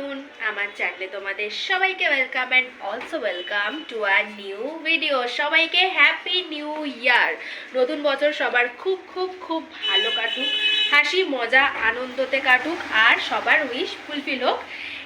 Afternoon আমার চ্যানেলে তোমাদের সবাইকে welcome and also welcome to our new video সবাইকে হ্যাপি নিউ ইয়ার নতুন বছর সবার খুব খুব খুব ভালো কাটুক, হাসি, মজা, আনন্দতে কাটুক, আর সবার উইশ ফুলফিল হোক।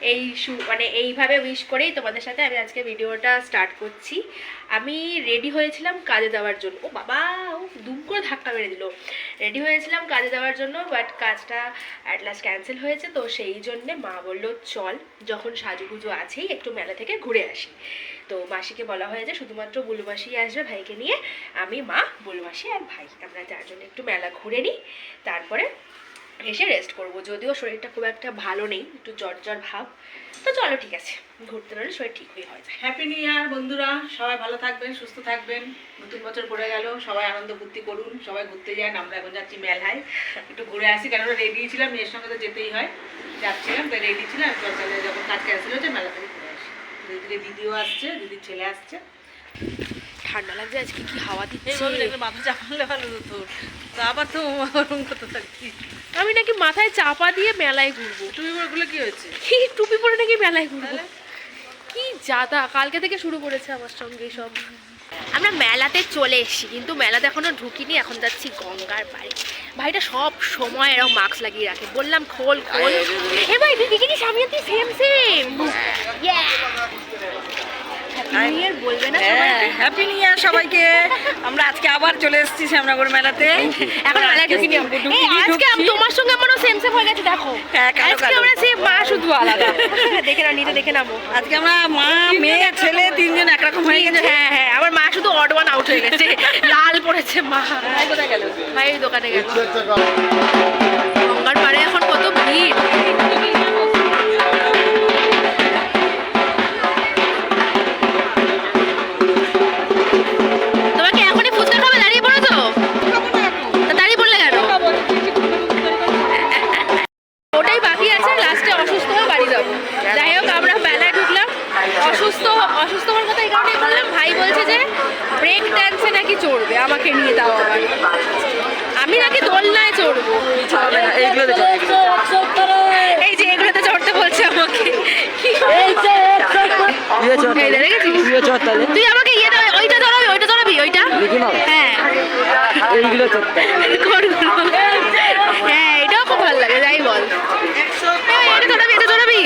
এই শু- মানে এইভাবে উইশ করেই তোমাদের সাথে আমি আজকে ভিডিওটা স্টার্ট করছি। আমি রেডি হয়েছিলাম কাজে যাওয়ার জন্য। ও বাবা, ও দুম করে ধাক্কা মেরে দিল। রেডি হয়েছিলাম কাজে যাওয়ার জন্য বাট কাজটা অ্যাট লাস্ট ক্যান্সেল হয়েছে, তো সেই জন্যে মা বলল, চল, যখন সাজুগুজু আছেই একটু মেলা থেকে ঘুরে আসি। তো মাসিকে বলা হয়েছে, শুধুমাত্র বুলুমাসি আসবে ভাইকে নিয়ে, আমি, মা, বুলুমাসি আর ভাই। আমরা চারজন একটু মেলা ঘুরে নিই, তারপরে এসে রেস্ট করব। যদিও শরীরটা খুব একটা ভালো নেই, একটু জ্বর জ্বর ভাব। তো চলো ঠিক আছে, ঘুরতে পারলে শরীর ঠিক হয়ে হয়ে হ্যাপি নিউ ইয়ার বন্ধুরা, সবাই ভালো থাকবেন, সুস্থ থাকবেন। নতুন বছর পড়ে গেল, সবাই আনন্দ ফুর্তি করুন, সবাই ঘুরতে যান, আমরা এখন যাচ্ছি মেলায়। একটু ঘুরে আসি, কেননা রেডি ছিলাম, মেয়ের সঙ্গে তো যেতেই হয়। যাচ্ছিলাম, তাই রেডি ছিলাম যখন কাজ ক্যান্সেল হয়েছে মেলা থেকে ঘুরে আসি। ধীরে দিদিও আসছে, দিদির ছেলে আসছে। ঠান্ডা লাগছে আজকে কি হাওয়া দিচ্ছে? মাথা চাপালে ভালো তো তোর তা আবার তো ওরকম করতে থাকছি আমি নাকি মাথায় চাপা দিয়ে মেলায় ঘুরবো। তুমি ওগুলো কি হয়েছে? কি টুপি পরে নাকি মেলায় ঘুরবো? কি জাদা কালকে থেকে শুরু করেছে আমার সঙ্গে সব। আমরা মেলাতে চলে এসেছি কিন্তু মেলাতে এখনও ঢুকিনি এখন যাচ্ছি গঙ্গার পাড়ে। ভাইটা সব সময় এরকম মাস্ক লাগিয়ে রাখে। বললাম খোল খোল। এ ভাই তুই দেখে নিস আমি আর তুই same same? Happy new year সবাইকে? আমরা আজকে আবার চলে এসেছি শ্যামনগর মেলাতে। এখন মেলায় ঢুকিনি। আজকে আমি তোমার সঙ্গে আমারও সেম সেম হয়ে গেছে দেখো। হ্যাঁ, আজকে আমরা সেম মা শুধু আলাদা। দেখে নাও নিজে দেখে নামো আজকে আমরা মা মেয়ে ছেলে তিনজন একরকম হয়ে গেছে। হ্যাঁ হ্যাঁ আমার মা শুধু অড ওয়ান আউট হয়ে গেছে। লাল পড়েছে মা। ভাই কোথায় গেল? ভাই দোকানে গেল। গঙ্গার পাড়ে এখন কত ভিড়। আমি নাকি দোলনায় চড়বো। এইগুলোতে এই যে এগুলোতে চড়তে বলছে আমাকে। এই যে দেখেছিস? তুই আমাকে ইয়ে দাও ওইটা ধরাবি ওইটা ধরাবি ওইটা? হ্যাঁ? হ্যাঁ এটাও খুব ভালো লাগে যাই বল। এটা ধরাবি এটা ধরাবি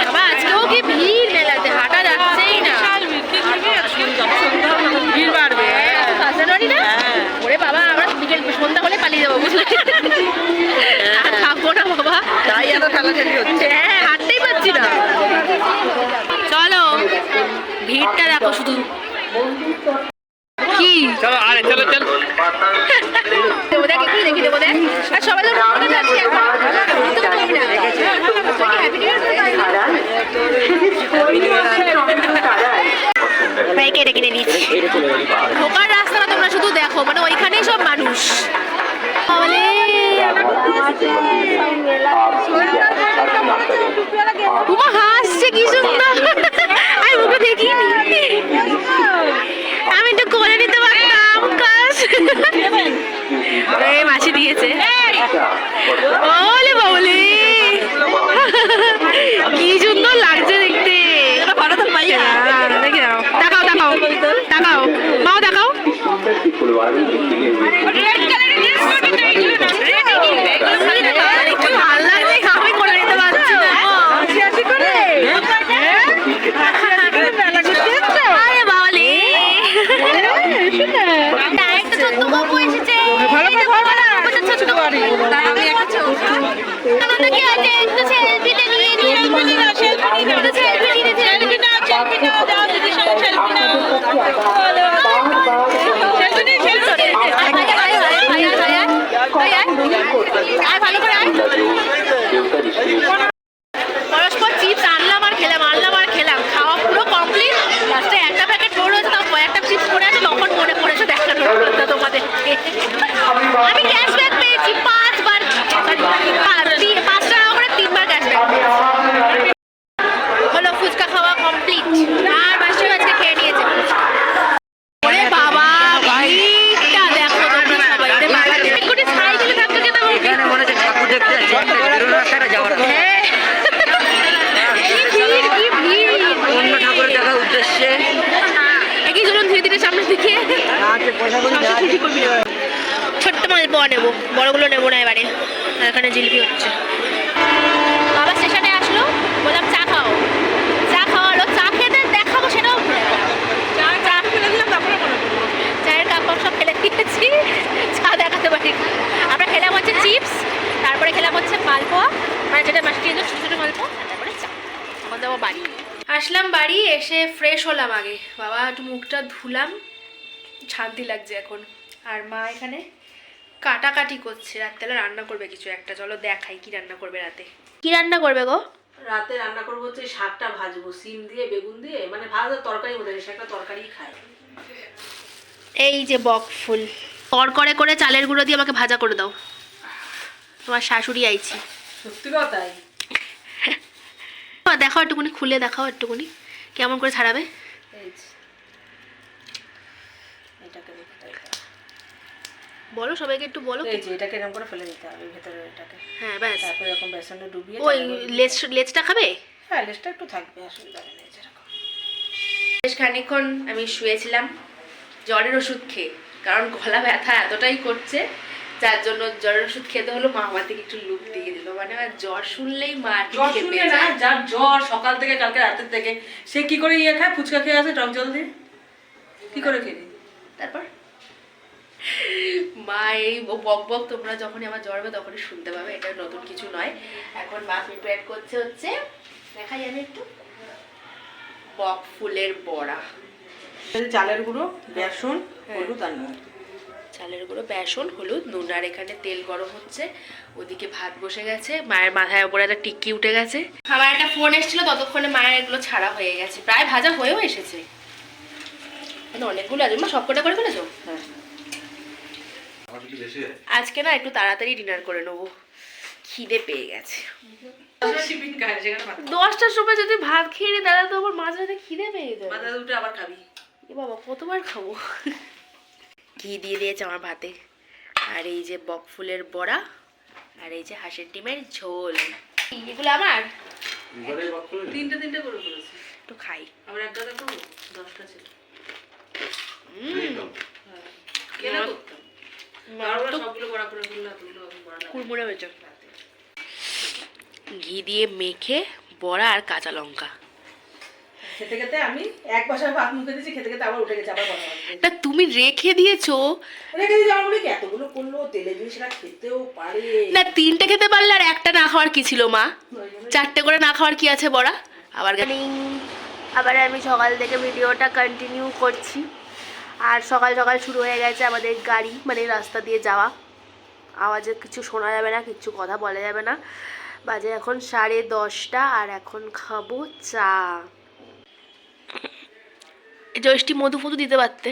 বাবা আজকেও কি ভিড় মেলাতে হাঁটা যাচ্ছেই না ভিড় বাড়বে ফার্স্ট জানুয়ারি না ওরে বাবা আমরা বিকেল সন্ধ্যা হলে পালিয়ে যাব বুঝলে আর থাকব না বাবা তাই এত ঠেলাঠেলি হচ্ছে হ্যাঁ হাঁটতেই পারছি না। চলো ভিড়টা দেখো শুধু। কি? চলো আরে চলো চলো। সবাই কেটে কিনে দিচ্ছি ঢোকার রাস্তাটা তোমরা শুধু দেখো মানে ওইখানেই সব মানুষ। উমা, হাসছে, কি সুন্দর। আমি মুখে দেখিনি আমি একটু করে নিতে পারতাম, কাজ। এই মাছি দিয়েছে। ওলে বাবলে কি সুন্দর লাগছে দেখতে। দেখে নাও দেখাও দেখাও দেখাও। মাও দেখাও। ভালো করে এখানে জিলিপি হচ্ছে। বাবা স্টেশনে আসলো বললাম চা খাও। চা খাওয়ালো চা খেতে দেখাবো সেটাও চায়ের কাপ সব ফেলে দিয়েছি চা দেখাতে পারি আমরা খেলাম হচ্ছে চিপস তারপরে খেলাম হচ্ছে মালপোয়া মানে যেটা মাসি দিয়ে ছোটো ছোটো মালপোয়া তারপরে চা। এখন যাব বাড়ি। আসলাম বাড়ি এসে ফ্রেশ হলাম আগে। বাবা একটু মুখটা ধুলাম শান্তি লাগছে এখন। আর মা এখানে? কাটাকাটি করছে রাত্রেবেলা রান্না করবে কিছু একটা। চলো দেখাই কি রান্না করবে রাতে। কি রান্না করবে গো? রাতে রান্না করব হচ্ছে শাকটা ভাজবো সিম দিয়ে বেগুন দিয়ে মানে ভাজা তরকারি মতো শাকটা তরকারি খায়। এই যে বক ফুল। কড়কড়ে করে চালের গুঁড়ো দিয়ে আমাকে ভাজা করে দাও। তোমার শাশুড়ি আইছি। সত্যি কথাই? দেখাও একটুকুনি খুলে দেখাও একটুকুনি কেমন করে ছাড়াবে এই যে। এটাকে দেখতে হবে। বলো সবাইকে একটু বলো এই যে এটাকে এরকম করে ফেলে দিতে হবে ভেতরের এটাকে। হ্যাঁ ব্যাস। তারপর এরকম বেসনে ডুবিয়ে ওই লেজ লেজটা খাবে? হ্যাঁ লেসটা একটু থাকবে অসুবিধা নেই যেরকম। বেশ খানিকক্ষণ আমি শুয়েছিলাম জ্বরের ওষুধ খেয়ে কারণ গলা ব্যথা এতটাই করছে যার জন্য জ্বরের ওষুধ খেতে হলো মা আমার দিকে একটু লুপ দিয়ে দিল। মানে আমার জ্বর শুনলেই মা জ্বর শুনলে না যার জ্বর সকাল থেকে কালকে রাতের থেকে সে কি করে ইয়ে খায়? ফুচকা খেয়ে আসে টক জল দিয়ে? কি করে খেয়ে তারপর? মা এই বক বক তোমরা যখনই আমার জ্বর হবে তখনই শুনতে পাবে এটা নতুন কিছু নয়। এখন মা প্রিপেয়ার করছে হচ্ছে দেখাই আমি একটু বক ফুলের বড়া। চালের গুঁড়ো বেসন হ্যাঁ। হলুদ আর নুন। চালের গুঁড়ো বেসন হলুদ নুন আর এখানে তেল গরম হচ্ছে ওদিকে ভাত বসে গেছে মায়ের মাথায় উপরে একটা টিক্কি উঠে গেছে। আমার একটা ফোন এসেছিল ততক্ষণে মায়ের এগুলো ছাড়া হয়ে গেছে প্রায় ভাজা হয়েও এসেছে। অনেকগুলো আছে মা সব কটা করে ফেলেছো? আজকে না একটু তাড়াতাড়ি ডিনার করে নেব। খিদে পেয়ে গেছে। দশটার সময় যদি ভাত খেয়ে নিই তাহলে তো আমার মাঝে মাঝে খিদে পেয়ে যাবে। মাথা উঠে আবার খাবি। এ বাবা কতবার খাব? ঘি দিয়ে দিয়েছে আমার ভাতে। আর এই যে বক ফুলের বড়া আর এই যে হাঁসের ডিমের ঝোল। এগুলো আমার? তিনটে তিনটে করে করেছি। একটু খাই। আবার এক গাদা করব দশটা ছিল। উম, হ্যাঁ। কেনা করতাম কুড়মুড়ে হয়েছে ঘি দিয়ে মেখে বড়া আর কাঁচা লঙ্কা। খেতে খেতে আমি এক বাসায় ভাত মুখে দিয়েছি খেতে খেতে আবার উঠে গেছে আবার বড়া তা তুমি রেখে দিয়েছ? রেখে দিয়েছি আমার মনে এতগুলো করল তেলে জিনিসটা খেতেও পারে। না তিনটে খেতে পারলে আর একটা না খাওয়ার কি ছিল মা? চারটে করে না খাওয়ার কি আছে বড়া? আবার আবার আমি সকাল থেকে ভিডিওটা কন্টিনিউ করছি। আর সকাল সকাল শুরু হয়ে গেছে আমাদের গাড়ি মানে রাস্তা দিয়ে যাওয়া। আওয়াজে কিছু শোনা যাবে না কিছু কথা বলা যাবে না। বাজে এখন সাড়ে দশটা আর এখন খাব চা। জয়ষ্টি মধু ফধু দিতে পারতে?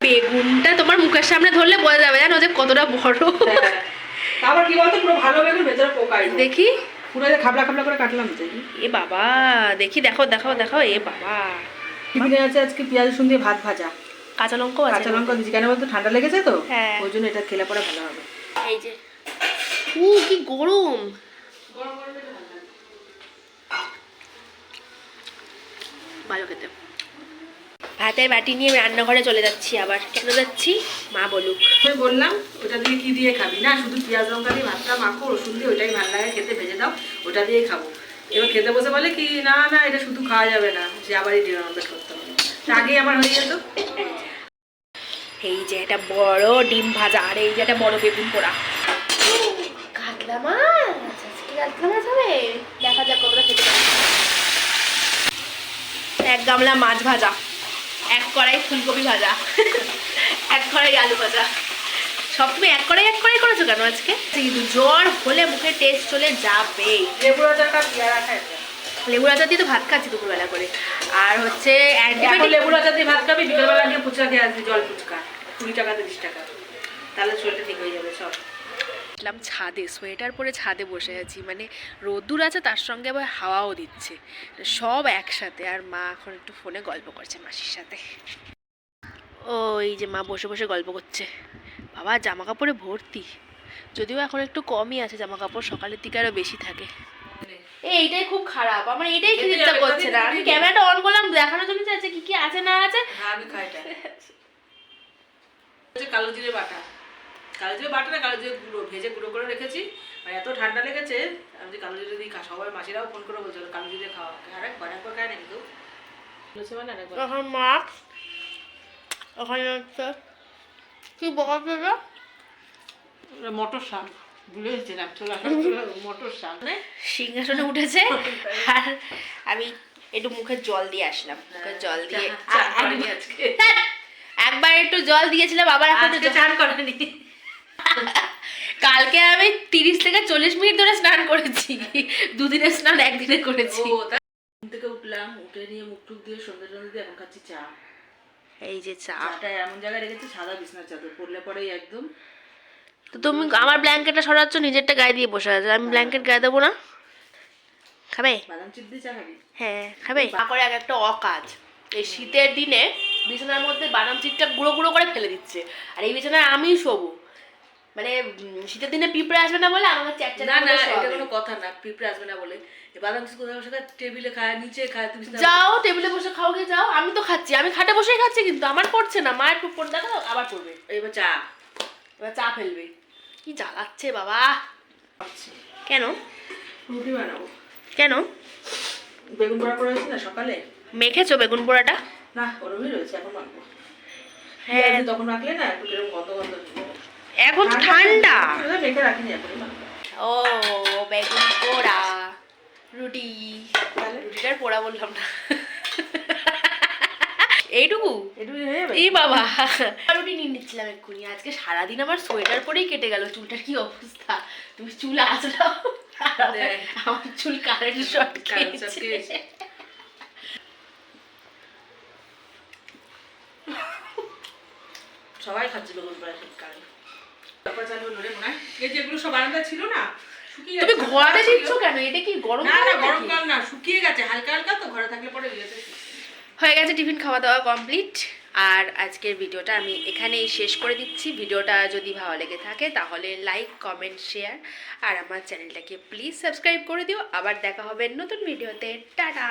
বেগুনটা তোমার মুখের সামনে ধরলে বোঝা যাবে জানো যে কতটা বড়। হ্যাঁ। আবার কি বলতো পুরো ভালো বেগুন ভেতরে পোকাই দেখি। পুরো খাবলা খাবলা করে কাটলাম তো এ বাবা দেখি দেখো দেখাও দেখাও এ বাবা। টিফিনে আছে আজকে পেঁয়াজ রসুন দিয়ে ভাত ভাজা। কাঁচা লঙ্কা কাঁচা লঙ্কা দিচ্ছি কেন বলতো ঠান্ডা লেগেছে তো? হ্যাঁ। ওই জন্য এটা খেলে পরে ভালো হবে। এই যে। উ কি গরম। ভালো খেতে। ভাতের বাটি নিয়ে আমি রান্নাঘরে চলে যাচ্ছি আবার। কেন যাচ্ছি মা বলুক। আমি বললাম ওটা দিয়ে কি দিয়ে খাবি? না শুধু পেঁয়াজ লঙ্কা দিয়ে ভাতটা মাখো রসুন দিয়ে ওটাই ভালো লাগে খেতে ভেজে দাও ওটা দিয়ে খাব। এবার খেতে বসে বলে কি না না এটা শুধু খাওয়া যাবে না যে আবার এই ডিনার অমলেট করতে হবে। তা আগেই আমার হয়ে যেত। এই যে একটা বড় ডিম ভাজা আর এই যে একটা বড় বেগুন পোড়া। কাতলা মাছ? আজকে কাতলা মাছ হবে? দেখা যাক কতটা খেতে পারি। এক গামলা মাছ ভাজা। এক কড়াই ফুলকপি ভাজা এক কড়াই আলু ভাজা। সব তুমি এক কড়াই এক কড়াই করেছ কেন আজকে? কিন্তু জ্বর হলে মুখে টেস্ট চলে যাবে লেবু আচারটা লেবু আচার দিয়ে তো ভাত খাচ্ছি দুপুরবেলা করে। আর হচ্ছে লেবুর আচার দিয়ে ভাত খাবি বিকেলবেলা গিয়ে ফুচকা খেয়ে আসবি জল ফুচকা কুড়ি টাকা তিরিশ টাকা। তাহলে শরীরটা ঠিক হয়ে যাবে সব। আসলাম ছাদে সোয়েটার পরে ছাদে বসে আছি। মানে রোদ্দুর আছে তার সঙ্গে আবার হাওয়াও দিচ্ছে। সব একসাথে। আর মা এখন একটু ফোনে গল্প করছে মাসির সাথে। ও এই যে মা বসে বসে গল্প করছে। বাবা জামা কাপড়ে ভর্তি। যদিও এখন একটু কমই আছে জামা কাপড় সকালের দিকে আরও বেশি থাকে। এই এইটাই খুব খারাপ। আমার এটাই খেতে ইচ্ছা করছে না। আমি ক্যামেরাটা অন করলাম দেখানোর জন্য চাইছে কি কি আছে না আছে। আমি কালো জিরে বাটা। কালো জিরে বাটা না কালো জিরে গুঁড়ো ভেজে গুঁড়ো করে রেখেছি আর এত ঠান্ডা লেগেছে আমি যে কালো জিরে খা সবাই মাসিরাও ফোন করে বলছিল কালো জিরে খাওয়া আরেকবার একবার খায় না কিন্তু। মানে আরেকবার। এখন মাছ ওখানে হচ্ছে কি বকাতে ওটা? মটর শাক ভুলে মটর শাক। সিংহাসনে উঠেছে আর আমি একটু মুখে জল দিয়ে আসলাম মুখে জল দিয়ে চা আ- করেনি একবার- আজকে। একবার একটু জল দিয়েছিলাম আবার এখন চান করেনি। কালকে আমি তিরিশ থেকে চল্লিশ মিনিট ধরে স্নান করেছি। দুদিনের স্নান একদিনে করেছি। ঘুম থেকে উঠলাম উঠে নিয়ে মুখ টুক দিয়ে সন্ধ্যে সন্ধ্যে দিয়ে এখন খাচ্ছি চা। এই যে চা। চাটা এমন জায়গায় রেখেছি সাদা বিছনার চাদর পড়লে পরেই একদম। তো তুমি আমার ব্ল্যাঙ্কেটটা সরাচ্ছ নিজেরটা গায়ে দিয়ে বসে আছে। আমি ব্ল্যাঙ্কেট গায়ে দেবো না। খাবে? বাদাম চিপ দিয়ে চা খাবি? হ্যাঁ খাবে? করে এক একটা অকাজ। এই শীতের দিনে বিছানার মধ্যে বাদাম চিটটা গুঁড়ো গুঁড়ো করে ফেলে দিচ্ছে। আর এই বিছানায় আমি শোবো। মানে শীতের দিনে পিঁপড়ে আসবে না বলে আমার চ্যাট না না এটা কোনো কথা না পিঁপড়ে আসবে না বলে। বাদাম চিপ কোথায় বসে টেবিলে খায় নিচে খায় তুমি যাও টেবিলে বসে খাও গে যাও। আমি তো খাচ্ছি আমি খাটে বসেই খাচ্ছি কিন্তু আমার পড়ছে না। মায়ের পড়ে দেখো আবার পড়বে। এইবার চা। এবার চা ফেলবে। কি জ্বালাচ্ছে বাবা। কেন? রুটি বানাবো। কেন? বেগুন পোড়া করে না সকালে? মেখেছো বেগুন পোড়াটা? না ওরমই রয়েছে এখন মাখবো হ্যাঁ। তখন মাখলে না একটু গন্ধ গন্ধ এখন ঠান্ডা। ও বেগুন পোড়া রুটি। রুটিটার পোড়া বললাম না। এইটুকু? হয়ে এই বাবা। রুটি নিয়ে নিচ্ছিলাম এক্ষুনি। আজকে সারাদিন আমার সোয়েটার পরেই কেটে গেল। চুলটার কি অবস্থা? তুমি চুল আসলাম আমার চুল কারেন্ট শর্ট খেয়েছে। সবাই খাচ্ছে বেগুন এই যেগুলো সব বারান্দা ছিল না তুমি ঘরে দিচ্ছ কেন? এটা কি গরম না না গরমকাল না শুকিয়ে গেছে হালকা হালকা তো ঘরে থাকলে পরে হয়ে গেছে টিফিন খাওয়া দাওয়া কমপ্লিট। আর আজকের ভিডিওটা আমি এখানেই শেষ করে দিচ্ছি। ভিডিওটা যদি ভালো লেগে থাকে তাহলে লাইক কমেন্ট শেয়ার আর আমার চ্যানেলটাকে প্লিজ সাবস্ক্রাইব করে দিও। আবার দেখা হবে নতুন ভিডিওতে। টাটা!